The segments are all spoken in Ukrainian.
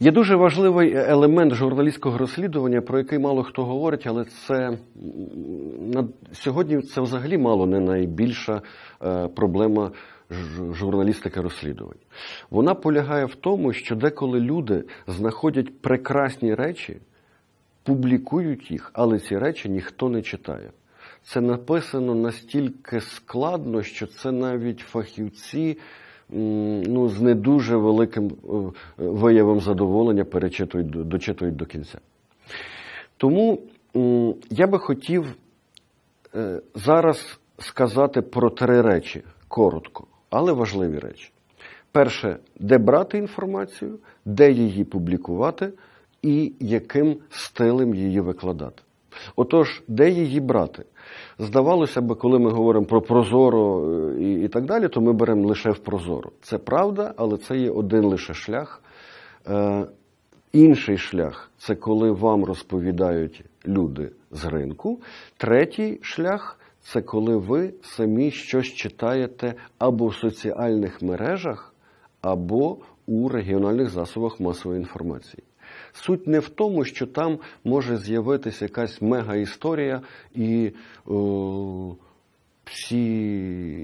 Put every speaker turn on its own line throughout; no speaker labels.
Є дуже важливий елемент журналістського розслідування, про який мало хто говорить, але це на сьогодні це взагалі мало не найбільша е, проблема журналістики розслідувань. Вона полягає в тому, що деколи люди знаходять прекрасні речі, публікують їх, але ці речі ніхто не читає. Це написано настільки складно, що це навіть фахівці ну, з не дуже великим е, виявом задоволення перечитують, дочитують до кінця. Тому я би хотів е, зараз сказати про три речі коротко, але важливі речі. Перше, де брати інформацію, де її публікувати і яким стилем її викладати. Отож, де її брати? Здавалося б, коли ми говоримо про Прозоро е, і, так далі, то ми беремо лише в Прозоро. Це правда, але це є один лише шлях. Е, інший шлях це коли вам розповідають люди з ринку. Третій шлях це коли ви самі щось читаєте або в соціальних мережах, або у регіональних засобах масової інформації. Суть не в тому, що там може з'явитися якась мега-історія, і о, всі,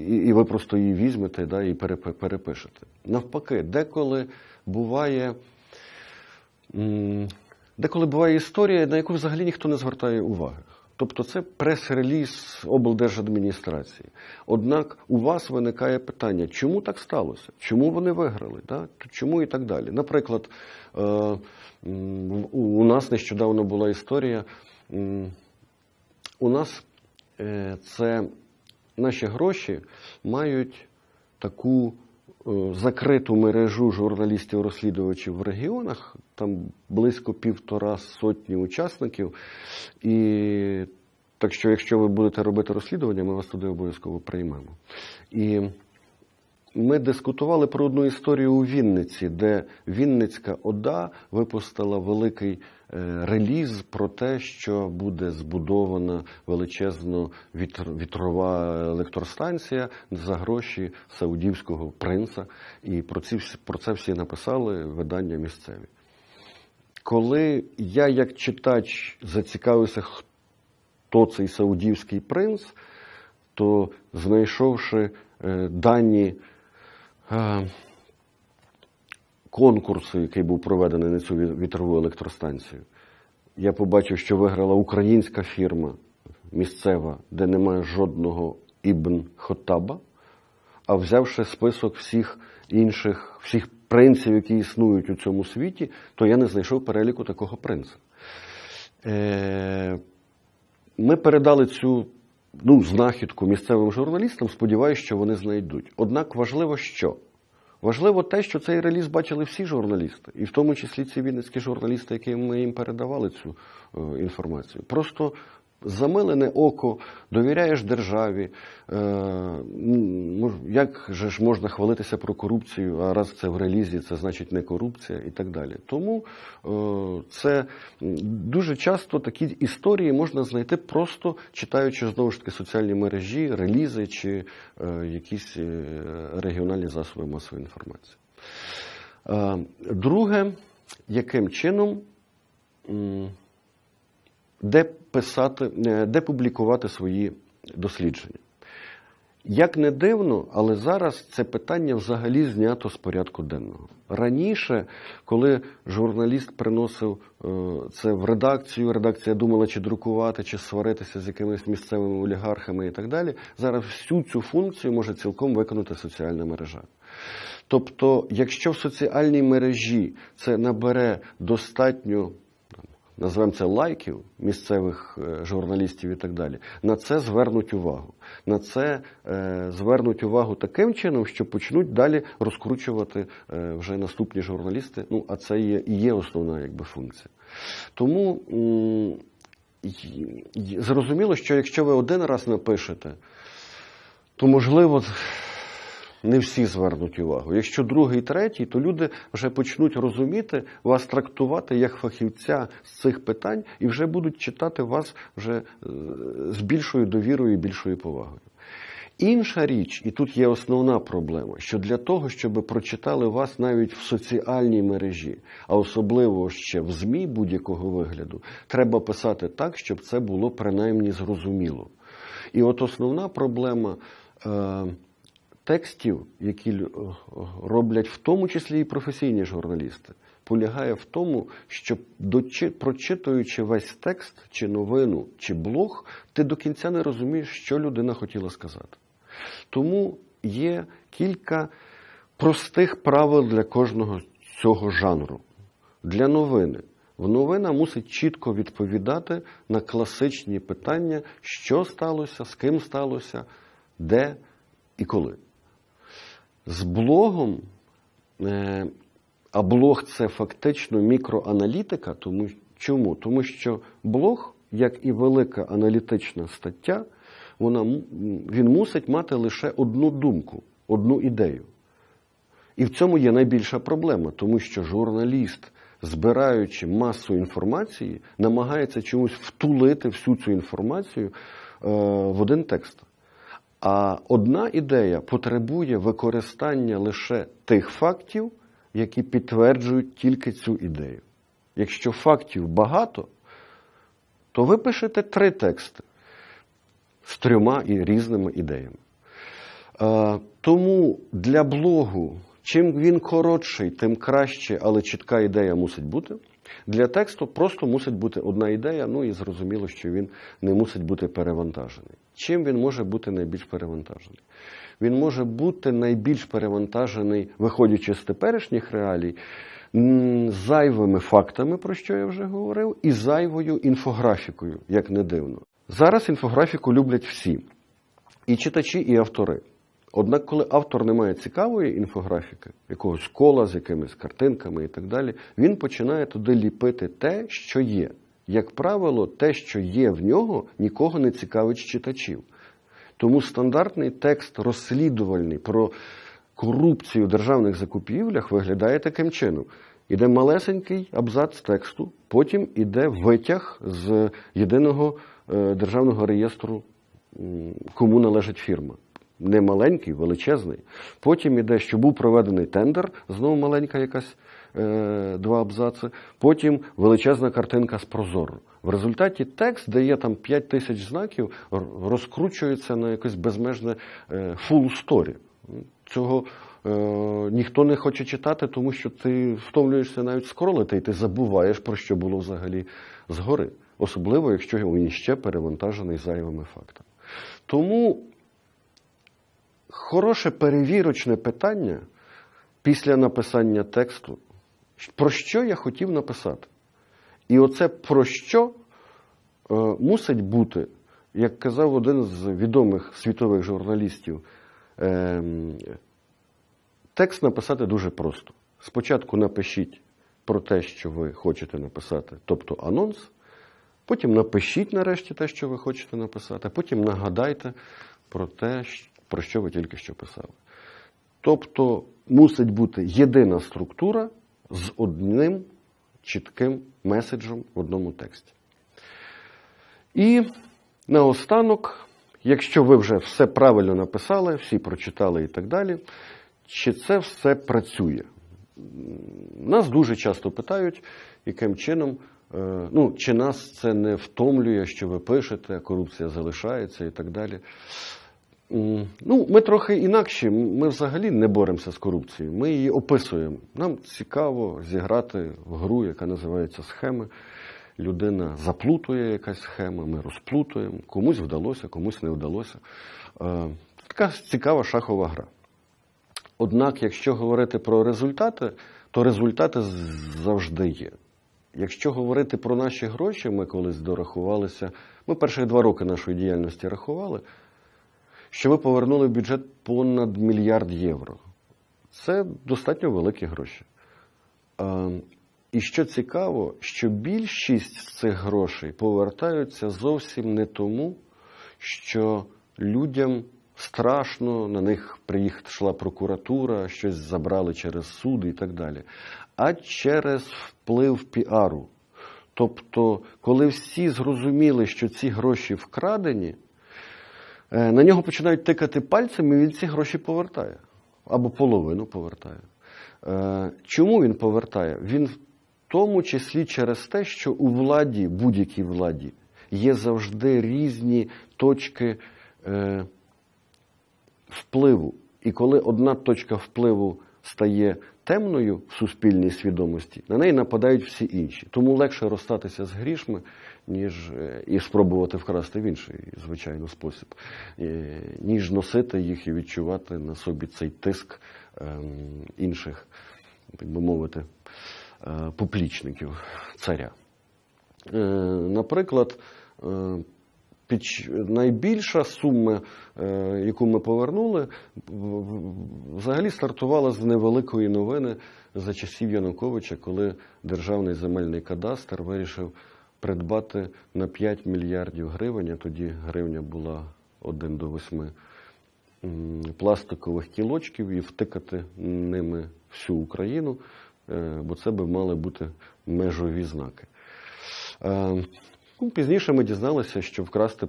і, і ви просто її візьмете да, і перепи- перепишете. Навпаки, деколи буває. Деколи буває історія, на яку взагалі ніхто не звертає уваги. Тобто це прес-реліз облдержадміністрації. Однак у вас виникає питання, чому так сталося? Чому вони виграли? Да? Чому і так далі? Наприклад, е, у нас нещодавно була історія. У нас е, це наші гроші мають таку е, закриту мережу журналістів-розслідувачів в регіонах, там близько півтора сотні учасників. І так що, якщо ви будете робити розслідування, ми вас туди обов'язково приймемо. І ми дискутували про одну історію у Вінниці, де Вінницька ОДА випустила великий е, реліз про те, що буде збудована величезна вітрова електростанція за гроші саудівського принца. І про, ці, про це всі написали видання місцеві. Коли я, як читач, зацікавився, хто цей саудівський принц, то знайшовши е, дані е, конкурсу, який був проведений на цю вітрову електростанцію, я побачив, що виграла українська фірма місцева, де немає жодного Ібн Хотаба, а взявши список всіх інших, всіх принців, які існують у цьому світі, то я не знайшов переліку такого принца. Ми передали цю ну, знахідку місцевим журналістам, сподіваюся, що вони знайдуть. Однак важливо що? Важливо те, що цей реліз бачили всі журналісти, і в тому числі ці вінницькі журналісти, яким ми їм передавали цю е, інформацію. Просто замилене око, довіряєш державі. Е, мож- як же ж можна хвалитися про корупцію, а раз це в релізі, це значить не корупція і так далі. Тому е, це дуже часто такі історії можна знайти просто читаючи знову ж таки соціальні мережі, релізи чи е, якісь регіональні засоби масової інформації. Друге, яким чином де писати, е, де публікувати свої дослідження. Як не дивно, але зараз це питання взагалі знято з порядку денного. Раніше, коли журналіст приносив е, це в редакцію, редакція думала, чи друкувати, чи сваритися з якимись місцевими олігархами і так далі. Зараз всю цю функцію може цілком виконати соціальна мережа. Тобто, якщо в соціальній мережі це набере достатньо назвемо це лайків місцевих е, журналістів і так далі, на це звернуть увагу. На це е, звернуть увагу таким чином, що почнуть далі розкручувати е, вже наступні журналісти. Ну, а це є і є основна якби, функція. Тому зрозуміло, що якщо ви один раз напишете, то можливо. Не всі звернуть увагу. Якщо другий, третій, то люди вже почнуть розуміти вас трактувати як фахівця з цих питань і вже будуть читати вас вже е, з більшою довірою і більшою повагою. Інша річ, і тут є основна проблема, що для того, щоб прочитали вас навіть в соціальній мережі, а особливо ще в ЗМІ будь-якого вигляду, треба писати так, щоб це було принаймні зрозуміло. І от основна проблема е, текстів, які роблять в тому числі і професійні журналісти, полягає в тому, що прочитуючи весь текст, чи новину, чи блог, ти до кінця не розумієш, що людина хотіла сказати. Тому є кілька простих правил для кожного цього жанру. Для новини. Новина мусить чітко відповідати на класичні питання, що сталося, з ким сталося, де і коли. З блогом, е, а блог це фактично мікроаналітика, тому чому? Тому що блог, як і велика аналітична стаття, вона, він мусить мати лише одну думку, одну ідею. І в цьому є найбільша проблема, тому що журналіст, збираючи масу інформації, намагається чомусь втулити всю цю інформацію е, в один текст. А одна ідея потребує використання лише тих фактів, які підтверджують тільки цю ідею. Якщо фактів багато, то ви пишете три тексти з трьома і різними ідеями. Е, Тому для блогу, чим він коротший, тим краще, але чітка ідея мусить бути. Для тексту просто мусить бути одна ідея, ну і зрозуміло, що він не мусить бути перевантажений. Чим він може бути найбільш перевантажений? Він може бути найбільш перевантажений, виходячи з теперішніх реалій, зайвими фактами, про що я вже говорив, і зайвою інфографікою, як не дивно. Зараз інфографіку люблять всі і читачі, і автори. Однак, коли автор не має цікавої інфографіки, якогось кола з якимись картинками і так далі, він починає туди ліпити те, що є. Як правило, те, що є в нього, нікого не цікавить читачів. Тому стандартний текст розслідувальний про корупцію в державних закупівлях виглядає таким чином. Іде малесенький абзац тексту, потім іде витяг з єдиного е, державного реєстру, кому належить фірма. Не маленький, величезний. Потім іде, що був проведений тендер, знову маленька якась два абзаци. Потім величезна картинка з прозору. В результаті текст, де є там 5 тисяч знаків, розкручується на якесь безмежне е, full story. Цього е, ніхто не хоче читати, тому що ти втомлюєшся навіть скролити, і ти забуваєш, про що було взагалі згори. Особливо, якщо він ще перевантажений зайвими фактами. Тому хороше перевірочне питання після написання тексту, про що я хотів написати. І оце про що е, мусить бути, як казав один з відомих світових журналістів, е, текст написати дуже просто. Спочатку напишіть про те, що ви хочете написати, тобто анонс. Потім напишіть нарешті те, що ви хочете написати, а потім нагадайте про те, про що ви тільки що писали. Тобто мусить бути єдина структура з одним чітким меседжем в одному тексті. І наостанок, якщо ви вже все правильно написали, всі прочитали і так далі, чи це все працює? Нас дуже часто питають, яким чином, е, ну, чи нас це не втомлює, що ви пишете, корупція залишається і так далі. Ну, ми трохи інакші. Ми взагалі не боремося з корупцією. Ми її описуємо. Нам цікаво зіграти в гру, яка називається схеми. Людина заплутує якась схема, ми розплутуємо. Комусь вдалося, комусь не вдалося. Е, Така цікава шахова гра. Однак, якщо говорити про результати, то результати завжди є. Якщо говорити про наші гроші, ми колись дорахувалися, ми перші два роки нашої діяльності рахували, що ми повернули в бюджет понад мільярд євро. Це достатньо великі гроші. І що цікаво, що більшість з цих грошей повертаються зовсім не тому, що людям страшно, на них приїхала прокуратура, щось забрали через суд і так далі, а через вплив піару. Тобто, коли всі зрозуміли, що ці гроші вкрадені, На нього починають тикати пальцем, і він ці гроші повертає. Або половину повертає. Е, Чому він повертає? Він в тому числі через те, що у владі, будь-якій владі, є завжди різні точки е, впливу. І коли одна точка впливу стає темною в суспільній свідомості, на неї нападають всі інші. Тому легше розстатися з грішми, ніж е, і спробувати вкрасти в інший, звичайно, спосіб, е, ніж носити їх і відчувати на собі цей тиск ем, інших, так би мовити, е, поплічників царя. Наприклад, найбільша сума, яку ми повернули, взагалі стартувала з невеликої новини за часів Януковича, коли Державний земельний кадастр вирішив придбати на 5 мільярдів гривень, а тоді гривня була 1 до 8 пластикових кілочків і втикати ними всю Україну, е, бо це би мали бути межові знаки. Е, ну, Пізніше ми дізналися, що вкрасти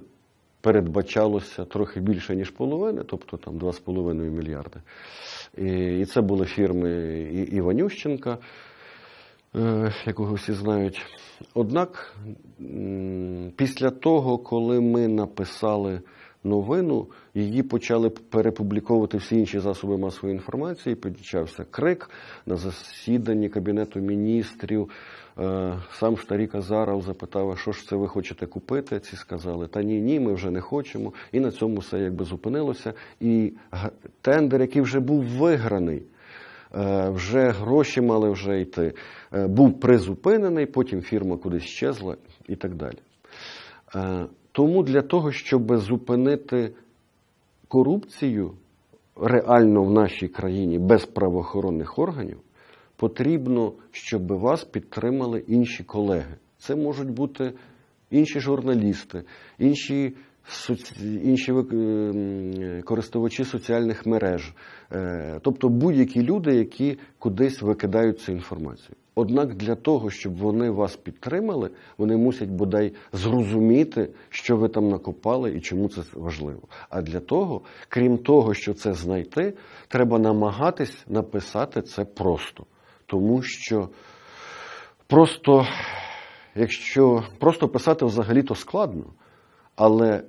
передбачалося трохи більше, ніж половини, тобто там 2,5 мільярди. І, це були фірми Іванющенка, якого всі знають. Однак, після того, коли ми написали новину, її почали перепубліковувати всі інші засоби масової інформації. Почався крик на засіданні Кабінету міністрів. Е, Сам старий Азаров запитав, «А що ж це ви хочете купити? Ці сказали, та ні, ні, ми вже не хочемо. І на цьому все якби зупинилося. І тендер, який вже був виграний, е, вже гроші мали вже йти, е, був призупинений, потім фірма кудись щезла і так далі. Е, Тому для того, щоб зупинити корупцію реально в нашій країні без правоохоронних органів, потрібно, щоб вас підтримали інші колеги. Це можуть бути інші журналісти, інші, інші ем, користувачі соціальних мереж, Е, тобто будь-які люди, які кудись викидають цю інформацію. Однак для того, щоб вони вас підтримали, вони мусять бодай зрозуміти, що ви там накопали і чому це важливо. А для того, крім того, що це знайти, треба намагатись написати це просто. Тому що просто, якщо просто писати взагалі-то складно, але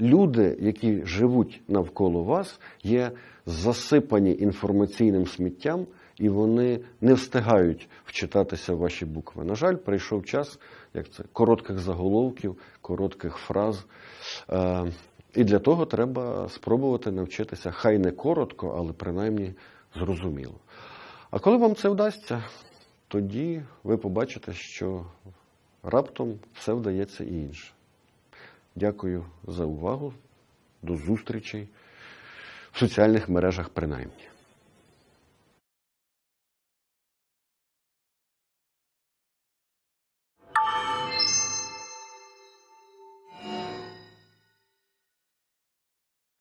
люди, які живуть навколо вас, є засипані інформаційним сміттям, і вони не встигають вчитатися в ваші букви. На жаль, прийшов час як це, коротких заголовків, коротких фраз. Е, І для того треба спробувати навчитися, хай не коротко, але принаймні зрозуміло. А коли вам це вдасться, тоді ви побачите, що раптом все вдається і інше. Дякую за увагу. До зустрічей в соціальних мережах принаймні.